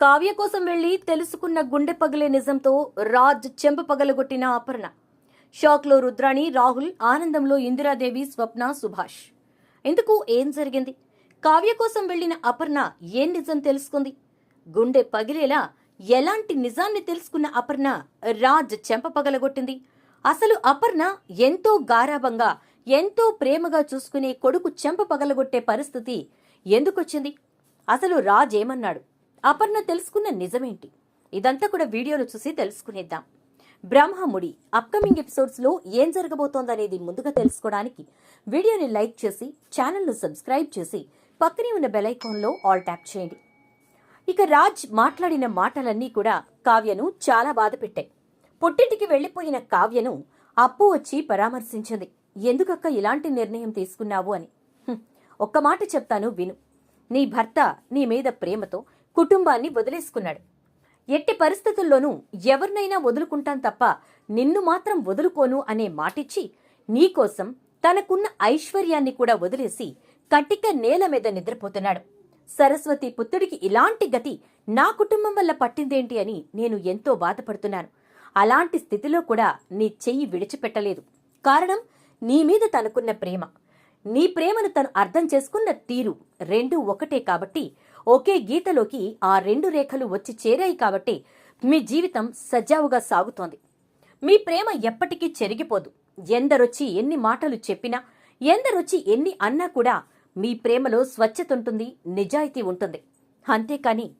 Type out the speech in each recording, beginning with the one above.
కావ్య కోసం వెళ్ళి తెలుసుకున్న గుండె పగిలే నిజంతో రాజ్ చెంప పగలగొట్టిన అపర్ణ షాక్లో రుద్రాణి రాహుల్ ఆనందంలో ఇందిరాదేవి స్వప్న సుభాష్. ఇందుకు ఏం జరిగింది? కావ్య కోసం వెళ్ళిన అపర్ణ ఏం నిజం తెలుసుకుంది? గుండె పగిలేలా ఎలాంటి నిజాన్ని తెలుసుకున్న అపర్ణ రాజ్ చెంప పగలగొట్టింది? అసలు అపర్ణ ఎంతో గారాభంగా ఎంతో ప్రేమగా చూసుకునే కొడుకు చెంప పగలగొట్టే పరిస్థితి ఎందుకొచ్చింది? అసలు రాజ్ ఏమన్నాడు? అపర్ణ తెలుసుకున్న నిజమేంటి? ఇదంతా కూడా వీడియోలో చూసి తెలుసుకునేద్దాం. బ్రహ్మముడి అప్కమింగ్ ఎపిసోడ్స్లో ఏం జరగబోతోందనేది ముందుగా తెలుసుకోవడానికి వీడియోని లైక్ చేసి ఛానల్ను సబ్స్క్రైబ్ చేసి పక్కనే ఉన్న బెలైకాన్లో ఆల్ ట్యాప్ చేయండి. ఇక రాజ్ మాట్లాడిన మాటలన్నీ కూడా కావ్యను చాలా బాధ పెట్టాయి. పుట్టింటికి వెళ్ళిపోయిన కావ్యను అప్పు వచ్చి పరామర్శించింది. ఎందుకక్క ఇలాంటి నిర్ణయం తీసుకున్నావు అని. ఒక్క మాట చెప్తాను విను. నీ భర్త నీ మీద ప్రేమతో కుటుంబాన్ని వదిలేసుకున్నాడు. ఎట్టి పరిస్థితుల్లోనూ ఎవరినైనా వదులుకుంటాం తప్ప నిన్ను మాత్రం వదులుకోను అనే మాటిచ్చి నీకోసం తనకున్న ఐశ్వర్యాన్ని కూడా వదిలేసి కటిక నేల మీద నిద్రపోతున్నాడు. సరస్వతి పుత్రుడికి ఇలాంటి గతి నా కుటుంబం వల్ల పట్టిందేంటి అని నేను ఎంతో బాధపడుతున్నాను. అలాంటి స్థితిలో కూడా నీ చెయ్యి విడిచిపెట్టలేదు. కారణం నీ మీద తనకున్న ప్రేమ. నీ ప్రేమను తను అర్థం చేసుకున్న తీరు రెండూ ఒకటే కాబట్టి ఒకే గీతలోకి ఆ రెండు రేఖలు వచ్చి చేరాయి కాబట్టి మీ జీవితం సజావుగా సాగుతోంది. మీ ప్రేమ ఎప్పటికీ చెరిగిపోదు. ఎందరొచ్చి ఎన్ని మాటలు చెప్పినా ఎందరొచ్చి ఎన్ని అన్నా కూడా మీ ప్రేమలో స్వచ్ఛత ఉంటుంది నిజాయితీ ఉంటుంది. అంతేకాని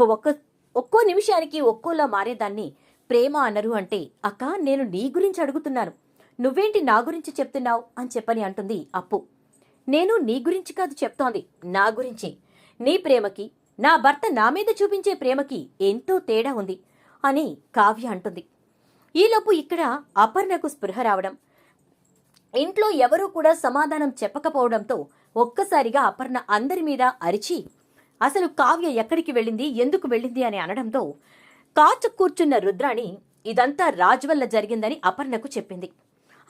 ఒక్క ఒక్కో నిమిషానికి ఒక్కోలా మారేదాన్ని ప్రేమ అనరు అంటే అక్క నేను నీ గురించి అడుగుతున్నాను. నువ్వేంటి నా గురించి చెప్తున్నావు? అని చెప్పని అంటుంది అప్పు. నేను నీ గురించి కాదు చెప్తోంది నా గురించి. నీ ప్రేమకి నా భర్త నా మీద చూపించే ప్రేమకి ఎంతో తేడా ఉంది అని కావ్య అంటుంది. ఈలోపు ఇక్కడ అపర్ణకు స్పృహ రావడం ఇంట్లో ఎవరూ కూడా సమాధానం చెప్పకపోవడంతో ఒక్కసారిగా అపర్ణ అందరి మీద అరిచి అసలు కావ్య ఎక్కడికి వెళ్ళింది? ఎందుకు వెళ్ళింది? అని అనడంతో కాచు కూర్చున్న రుద్రాణి ఇదంతా రాజ్ వల్ల జరిగిందని అపర్ణకు చెప్పింది.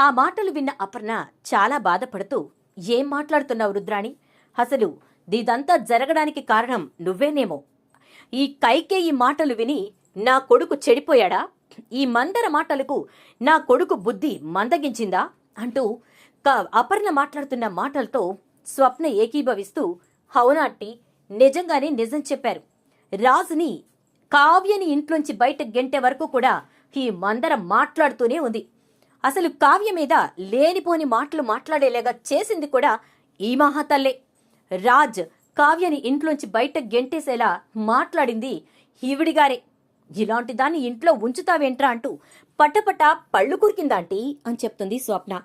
ఆ మాటలు విన్న అపర్ణ చాలా బాధపడుతూ ఏం మాట్లాడుతున్నావు రుద్రాణి? అసలు ఇదంతా జరగడానికి కారణం నువ్వేనేమో. ఈ కైకే ఈ మాటలు విని నా కొడుకు చెడిపోయాడా? ఈ మందర మాటలకు నా కొడుకు బుద్ధి మందగించిందా? అంటూ క- అపర్ణ మాట్లాడుతున్న మాటలతో స్వప్న ఏకీభవిస్తూ హౌనాట్టి నిజంగానే నిజం చెప్పారు. రాజుని కావ్యని ఇంట్లోంచి బయట గెంటే వరకు కూడా ఈ మందర మాట్లాడుతూనే ఉంది. అసలు కావ్య మీద లేనిపోని మాటలు మాట్లాడేలాగా చేసింది కూడా ఈ మహాతల్లే. రాజ్ కావ్యని ఇంట్లోంచి బయట గెంటేసేలా మాట్లాడింది. ఈవిడిగారే ఇలాంటి దాన్ని ఇంట్లో ఉంచుతావేంట్రా అంటూ పటపట పళ్ళు కురికిందాంటీ అని చెప్తుంది స్వప్న.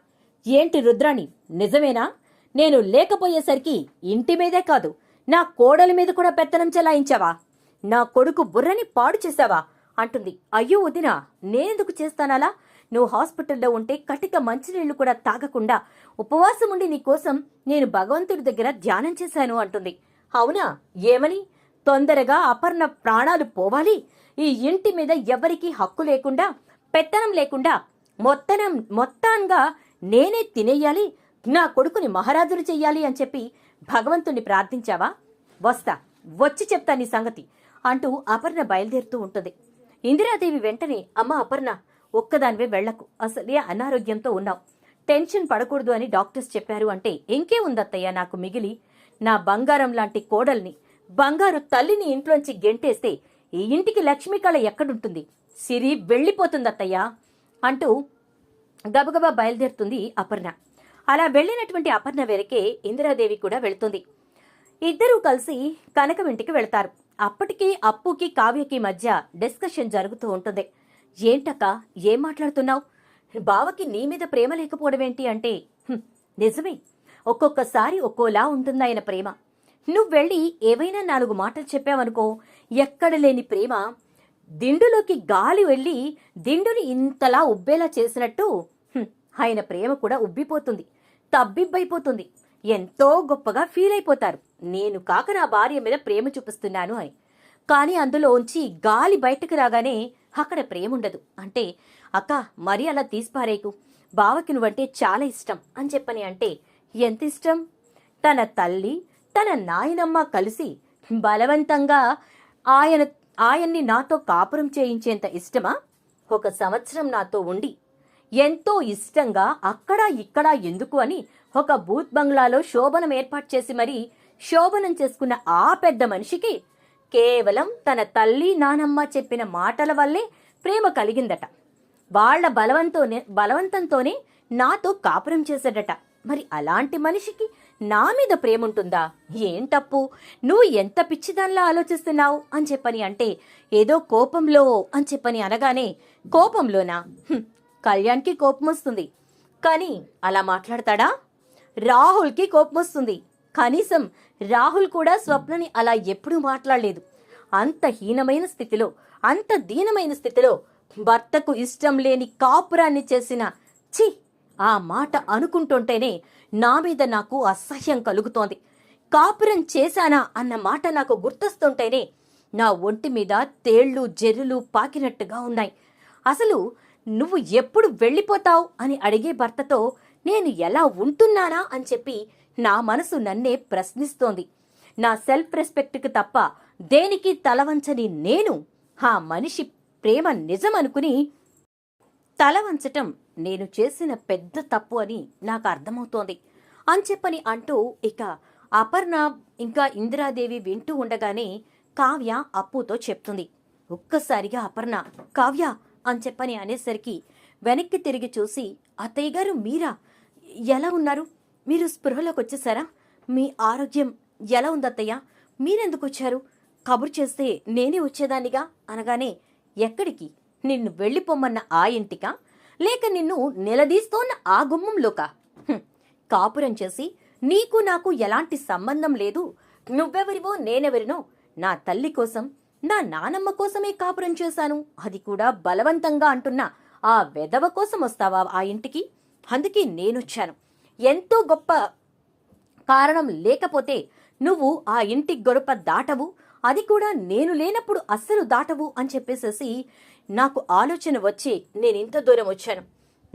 ఏంటి రుద్రాణి నిజమేనా? నేను లేకపోయేసరికి ఇంటి మీదే కాదు నా కోడలి మీద కూడా పెత్తనం చెలాయించావా? నా కొడుకు బుర్రని పాడు చేశావా? అంటుంది. అయ్యో వదినా నేనెందుకు చేస్తానలా? నువ్వు హాస్పిటల్లో ఉంటే కటిక మంచినీళ్ళు కూడా తాగకుండా ఉపవాసం ఉండి నీకోసం నేను భగవంతుడి దగ్గర ధ్యానం చేశాను అంటుంది. అవునా? ఏమని? తొందరగా అపర్ణ ప్రాణాలు పోవాలి. ఈ ఇంటి మీద ఎవరికీ హక్కు లేకుండా పెత్తనం లేకుండా మొత్తనం మొత్తంగా నేనే తినేయాలి నా కొడుకుని మహారాజులు చెయ్యాలి అని చెప్పి భగవంతుణ్ణి ప్రార్థించావా? వస్తా వచ్చి చెప్తా నీ సంగతి అంటూ అపర్ణ బయలుదేరుతూ ఉంటుంది. ఇందిరాదేవి వెంటనే అమ్మ అపర్ణ ఒక్కదానివే వెళ్ళకు అసలే అనారోగ్యంతో ఉన్నావు. టెన్షన్ పడకూడదు అని డాక్టర్స్ చెప్పారు అంటే ఇంకే ఉందత్తయ్య నాకు మిగిలి. నా బంగారం లాంటి కోడల్ని బంగారు తల్లిని ఇంట్లోంచి గెంటేస్తే ఈ ఇంటికి లక్ష్మీకళ ఎక్కడుంటుంది? సిరి వెళ్ళిపోతుందత్తయ్యా అంటూ గబగబా బయలుదేరుతుంది అపర్ణ. అలా వెళ్ళినటువంటి అపర్ణ వెనకే ఇందిరాదేవి కూడా వెళుతుంది. ఇద్దరూ కలిసి కనకమింటికి వెళతారు. వెళ్తారు అప్పుకి కావ్యకి మధ్య డిస్కషన్ జరుగుతూ ఉంటుంది. ఏంటక్క? ఏం మాట్లాడుతున్నావు? బావకి నీ మీద ప్రేమ లేకపోవడమేంటి అంటే నిజమే. ఒక్కొక్కసారి ఒక్కోలా ఉంటుంది ఆయన ప్రేమ. నువ్వెళ్ళి ఏవైనా నాలుగు మాటలు చెప్పావనుకో ఎక్కడ లేని ప్రేమ దిండులోకి గాలి వెళ్ళి దిండుని ఇంతలా ఉబ్బేలా చేసినట్టు ఆయన ప్రేమ కూడా ఉబ్బిపోతుంది తబ్బిబ్బైపోతుంది. ఎంతో గొప్పగా ఫీల్ అయిపోతారు. నేను కాక నా భార్య మీద ప్రేమ చూపిస్తున్నాను అని. కానీ అందులోంచి గాలి బయటకు రాగానే అక్కడ ప్రేముండదు. అంటే అక్క మరి అలా తీసిపారేకు. బావకి నువ్వంటే చాలా ఇష్టం అని చెప్పని అంటే ఎంత ఇష్టం? తన తల్లి తన నాయనమ్మ కలిసి బలవంతంగా ఆయన ఆయన్ని నాతో కాపురం చేయించేంత ఇష్టమా? ఒక సంవత్సరం నాతో ఉండి ఎంతో ఇష్టంగా అక్కడ ఇక్కడ ఎందుకు అని ఒక బూత్ బంగ్లాలో శోభనం ఏర్పాటు చేసి మరీ శోభనం చేసుకున్న ఆ పెద్ద మనిషికి కేవలం తన తల్లి నానమ్మ చెప్పిన మాటల వల్లే ప్రేమ కలిగిందట. వాళ్ళ బలవంతోనే బలవంతంతోనే నాతో కాపురం చేశాడట. మరి అలాంటి మనిషికి నా మీద ప్రేమ ఉంటుందా ఏం తప్పు? నువ్వు ఎంత పిచ్చిదానిలా ఆలోచిస్తున్నావు అని చెప్పని అంటే ఏదో కోపంలో అని చెప్పని అనగానే కోపంలోనా? కళ్యాణ్కి కోపం వస్తుంది కానీ అలా మాట్లాడతాడా? రాహుల్కి కోపం వస్తుంది కనీసం రాహుల్ కూడా స్వప్నని అలా ఎప్పుడూ మాట్లాడలేదు. అంత హీనమైన స్థితిలో అంత దీనమైన స్థితిలో భర్తకు ఇష్టం లేని కాపురాన్ని చేసిన ఛీ! ఆ మాట అనుకుంటుంటేనే నా మీద నాకు అసహ్యం కలుగుతోంది. కాపురం చేశానా అన్న మాట నాకు గుర్తొస్తుంటేనే నా ఒంటి మీద తేళ్ళు జెర్రులు పాకినట్టుగా ఉన్నాయి. అసలు నువ్వు ఎప్పుడు వెళ్ళిపోతావు అని అడిగే భర్తతో నేను ఎలా ఉంటున్నానా అని చెప్పి నా మనసు నన్నే ప్రశ్నిస్తోంది. నా సెల్ఫ్ రెస్పెక్ట్కి తప్ప దేనికి తలవంచని నేను? ఆ మనిషి ప్రేమ నిజమనుకుని తల వంచటం నేను చేసిన పెద్ద తప్పు అని నాకు అర్థమవుతోంది. అని చెప్పని అంటూ ఇక అపర్ణ ఇంకా ఇందిరాదేవి వింటూ ఉండగానే కావ్య అప్పుతో చెప్తుంది. ఒక్కసారిగా అపర్ణ కావ్య అని చెప్పని అనేసరికి వెనక్కి తిరిగి చూసి అత్తయ్య గారు మీరా? ఎలా ఉన్నారు? మీరు స్పృహలోకి వచ్చేసారా? మీ ఆరోగ్యం ఎలా ఉందత్తయ్యా? మీరెందుకు వచ్చారు కబురు చేస్తే నేనే వచ్చేదానిగా అనగానే ఎక్కడికి? నిన్ను వెళ్ళిపోమ్మన్న ఆ ఇంటికా? లేక నిన్ను నిలదీస్తోన్న ఆ గుమ్మంలోకా? కాపురం చేసి నీకు నాకు ఎలాంటి సంబంధం లేదు. నువ్వెవరివో నేనెవరినో నా తల్లి కోసం నా నానమ్మ కోసమే కాపురం చేశాను. అది కూడా బలవంతంగా అంటున్న ఆ వెధవ కోసం వస్తావా ఆ ఇంటికి? అందుకే నేనొచ్చాను. ఎంతో గొప్ప కారణం లేకపోతే నువ్వు ఆ ఇంటి గొడప దాటవు. అది కూడా నేను లేనప్పుడు అస్సలు దాటవు అని చెప్పేసేసి నాకు ఆలోచన వచ్చి నేను ఇంత దూరం వచ్చాను.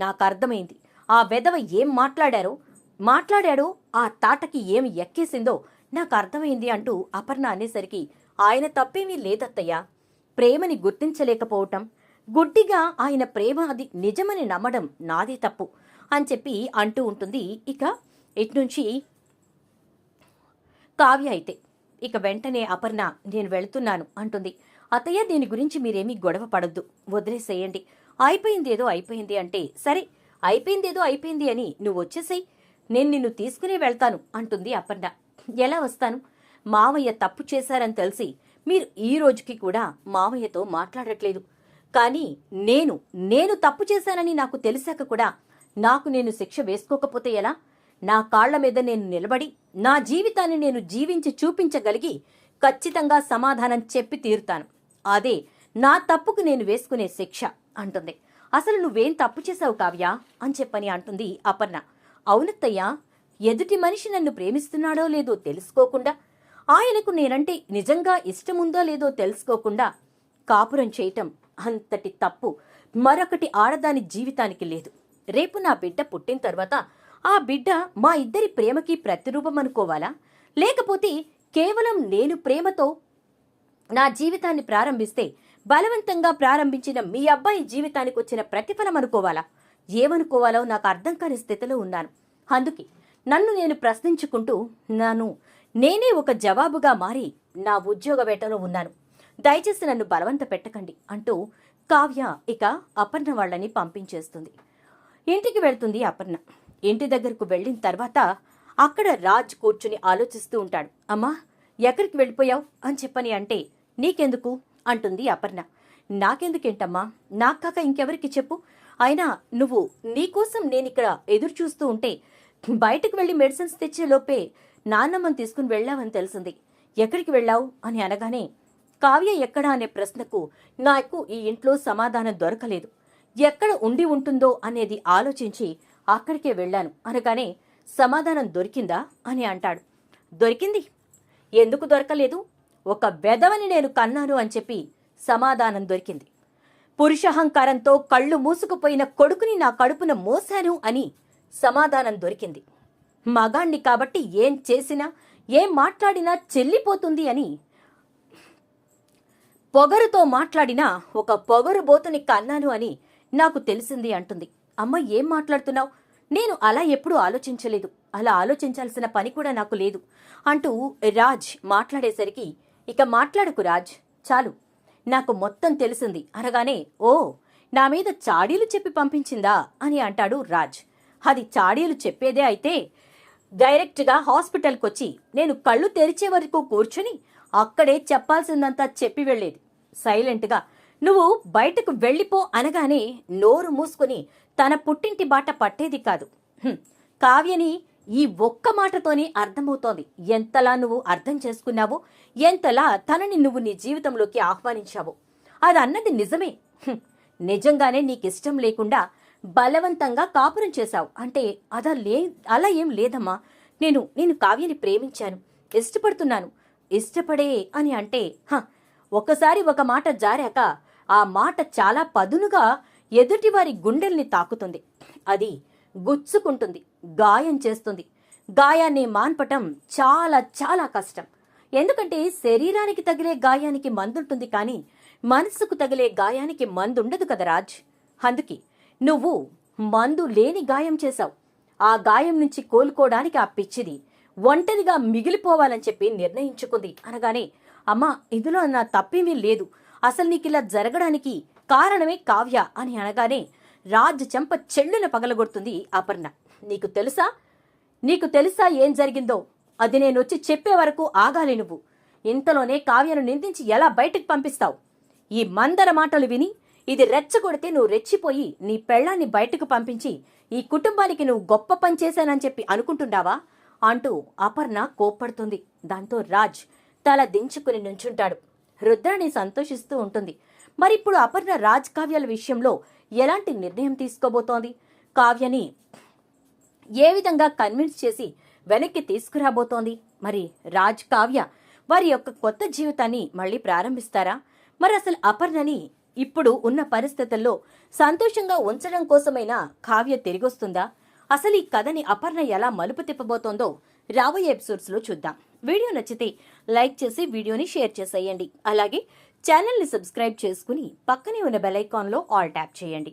నాకు అర్థమైంది. ఆ వెధవ ఏం మాట్లాడారో మాట్లాడాడో ఆ తాటకి ఏం ఎక్కేసిందో నాకు అర్థమైంది అంటూ అపర్ణ అనేసరికి ఆయన తప్పేమీ లేదత్తయ్యా. ప్రేమని గుర్తించలేకపోవటం. గుడ్డిగా ఆయన ప్రేమ అది నిజమని నమ్మడం నాదే తప్పు. అని చెప్పి అంటూ ఉంటుంది. ఇక ఇట్నుంచి కావ్య అయితే ఇక వెంటనే అపర్ణ నేను వెళుతున్నాను అంటుంది. అత్తయ్య దీని గురించి మీరేమీ గొడవ పడద్దు వదిలేసేయండి. అయిపోయిందేదో అయిపోయింది అంటే సరే అయిపోయిందేదో అయిపోయింది అని నువ్వు వచ్చేసేయ్ నేను నిన్ను తీసుకునే వెళ్తాను అంటుంది అపర్ణ. ఎలా వస్తాను? మావయ్య తప్పు చేశారని తెలిసి మీరు ఈ రోజుకి కూడా మావయ్యతో మాట్లాడట్లేదు. కానీ నేను నేను తప్పు చేశానని నాకు తెలిసాక కూడా నాకు నేను శిక్ష వేసుకోకపోతే ఎలా? నా కాళ్ళ మీద నేను నిలబడి నా జీవితాన్ని నేను జీవించి చూపించగలిగి ఖచ్చితంగా సమాధానం చెప్పి తీరుతాను. అదే నా తప్పుకు నేను వేసుకునే శిక్ష అంటుంది. అసలు నువ్వేం తప్పు చేశావు కావ్యా? అని చెప్పని అంటుంది అపర్ణ. అవునత్తయ్యా ఎదుటి మనిషి నన్ను ప్రేమిస్తున్నాడో లేదో తెలుసుకోకుండా ఆయనకు నేనంటే నిజంగా ఇష్టముందో లేదో తెలుసుకోకుండా కాపురం చేయటం అంతటి తప్పు మరొకటి ఆడదాని జీవితానికి లేదు. రేపు నా బిడ్డ పుట్టిన తర్వాత ఆ బిడ్డ మా ఇద్దరి ప్రేమకి ప్రతిరూపం అనుకోవాలా లేకపోతే కేవలం నేను ప్రేమతో నా జీవితాన్ని ప్రారంభిస్తే బలవంతంగా ప్రారంభించిన మీ అబ్బాయి జీవితానికి వచ్చిన ప్రతిఫలం అనుకోవాలా ఏమనుకోవాలో నాకు అర్థం కాని స్థితిలో ఉన్నాను. అందుకే నన్ను నేను ప్రశ్నించుకుంటూ నాను నేనే ఒక జవాబుగా మారి నా ఉద్యోగ వేటలో ఉన్నాను. దయచేసి నన్ను బలవంత పెట్టకండి అంటూ కావ్య ఇక అపర్ణ వాళ్ళని పంపించేస్తుంది. ఇంటికి వెళ్తుంది అపర్ణ. ఇంటి దగ్గరకు వెళ్ళిన తర్వాత అక్కడ రాజ్ కూర్చుని ఆలోచిస్తూ ఉంటాడు. అమ్మా ఎక్కడికి వెళ్ళిపోయావు? అని చెప్పని అంటే నీకెందుకు? అంటుంది అపర్ణ. నాకెందుకేంటమ్మా? నాకు కాక ఇంకెవరికి చెప్పు. అయినా నువ్వు నీకోసం నేనిక్కడ ఎదురు చూస్తూ ఉంటే బయటకు వెళ్ళి మెడిసిన్స్ తెచ్చే లోపే నాన్నమ్మని తీసుకుని వెళ్ళావని తెలిసింది. ఎక్కడికి వెళ్ళావు? అని అనగానే కావ్య ఎక్కడా? అనే ప్రశ్నకు నాకు ఈ ఇంట్లో సమాధానం దొరకలేదు. ఎక్కడ ఉండి ఉంటుందో అనేది ఆలోచించి అక్కడికే వెళ్ళాను. అనగానే సమాధానం దొరికిందా అని అంటాడు. దొరికింది. ఎందుకు దొరకలేదు? ఒక బెదవని నేను కన్నాను అని చెప్పి సమాధానం దొరికింది. పురుషహంకారంతో కళ్ళు మూసుకుపోయిన కొడుకుని నా కడుపున మోశాను అని సమాధానం దొరికింది. మగాణ్ణి కాబట్టి ఏం చేసినా ఏం మాట్లాడినా చెల్లిపోతుంది అని పొగరుతో మాట్లాడినా ఒక పొగరుబోతుని కన్నాను అని నాకు తెలిసింది అంటుంది. అమ్మ ఏం మాట్లాడుతున్నావు? నేను అలా ఎప్పుడూ ఆలోచించలేదు. అలా ఆలోచించాల్సిన పని కూడా నాకు లేదు. అంటూ రాజ్ మాట్లాడేసరికి ఇక మాట్లాడకు రాజ్ చాలు. నాకు మొత్తం తెలిసింది. అనగానే ఓ నా మీద చాడీలు చెప్పి పంపించిందా? అని అంటాడు రాజ్. అది చాడీలు చెప్పేదే అయితే డైరెక్ట్గా హాస్పిటల్కి వచ్చి నేను కళ్ళు తెరిచే వరకు కూర్చుని అక్కడే చెప్పాల్సిందంతా చెప్పి వెళ్ళేది. సైలెంట్గా నువ్వు బయటకు వెళ్ళిపో అనగానే నోరు మూసుకుని తన పుట్టింటి బాట పట్టేది కాదు. కావ్యని ఈ ఒక్క మాటతోనే అర్థమవుతోంది. ఎంతలా నువ్వు అర్థం చేసుకున్నావో ఎంతలా తనని నువ్వు నీ జీవితంలోకి ఆహ్వానించావో. అది అన్నది నిజమే. నిజంగానే నీకిష్టం లేకుండా బలవంతంగా కాపురం చేశావు. అంటే అదా లే అలా ఏం లేదమ్మా. నేను నేను కావ్యని ప్రేమించాను. ఇష్టపడుతున్నాను. ఇష్టపడే అని అంటే హ ఒకసారి ఒక మాట జారాక ఆ మాట చాలా పదునుగా ఎదుటివారి గుండెల్ని తాకుతుంది. అది గుచ్చుకుంటుంది గాయం చేస్తుంది. గాయాన్ని మాన్పటం చాలా చాలా కష్టం. ఎందుకంటే శరీరానికి తగిలే గాయానికి మందుంటుంది కానీ మనసుకు తగిలే గాయానికి మందుండదు కదా రాజ్. అందుకే నువ్వు మందు లేని గాయం చేశావు. ఆ గాయం నుంచి కోలుకోవడానికి ఆ పిచ్చిది ఒంటరిగా మిగిలిపోవాలని చెప్పి నిర్ణయించుకుంది. అనగానే అమ్మా ఇందులో నా తప్పేమీ లేదు. అసలు నీకు ఇలా జరగడానికి కారణమే కావ్య అని అనగానే రాజ్ చెంప చెల్లున పగలగొడుతుంది అపర్ణ. నీకు తెలుసా? నీకు తెలుసా ఏం జరిగిందో? అది నేను వచ్చి చెప్పే వరకు ఆగాలి నువ్వు. ఇంతలోనే కావ్యను నిందించి ఎలా బయటికి పంపిస్తావు? ఈ మందర మాటలు విని ఇది రెచ్చగొడితే నువ్వు రెచ్చిపోయి నీ పెళ్ళాన్ని బయటకు పంపించి ఈ కుటుంబానికి నువ్వు గొప్ప పని చేశానని చెప్పి అనుకుంటున్నావా అంటూ అపర్ణ కోప్పడుతుంది. దాంతో రాజ్ తల దించుకుని నుంచుంటాడు. రుద్రాణి సంతోషిస్తూ ఉంటుంది. మరిప్పుడు అపర్ణ రాజ్ కావ్యాల విషయంలో ఎలాంటి నిర్ణయం తీసుకోబోతోంది? కావ్యని ఏ విధంగా కన్విన్స్ చేసి వెనక్కి తీసుకురాబోతోంది? మరి రాజ్ కావ్య వారి యొక్క కొత్త జీవితాన్ని మళ్ళీ ప్రారంభిస్తారా? మరి అసలు అపర్ణని ఇప్పుడు ఉన్న పరిస్థితుల్లో సంతోషంగా ఉంచడం కోసమైనా కావ్య తిరిగొస్తుందా? అసలు ఈ కథని అపర్ణ ఎలా మలుపు తిప్పబోతోందో రాబోయే ఎపిసోడ్స్లో చూద్దాం. వీడియో నచ్చితే లైక్ చేసి వీడియోని షేర్ చేసేయండి. అలాగే ఛానల్ని సబ్స్క్రైబ్ చేసుకుని పక్కనే ఉన్న బెల్ ఐకాన్లో ఆల్ ట్యాప్ చేయండి.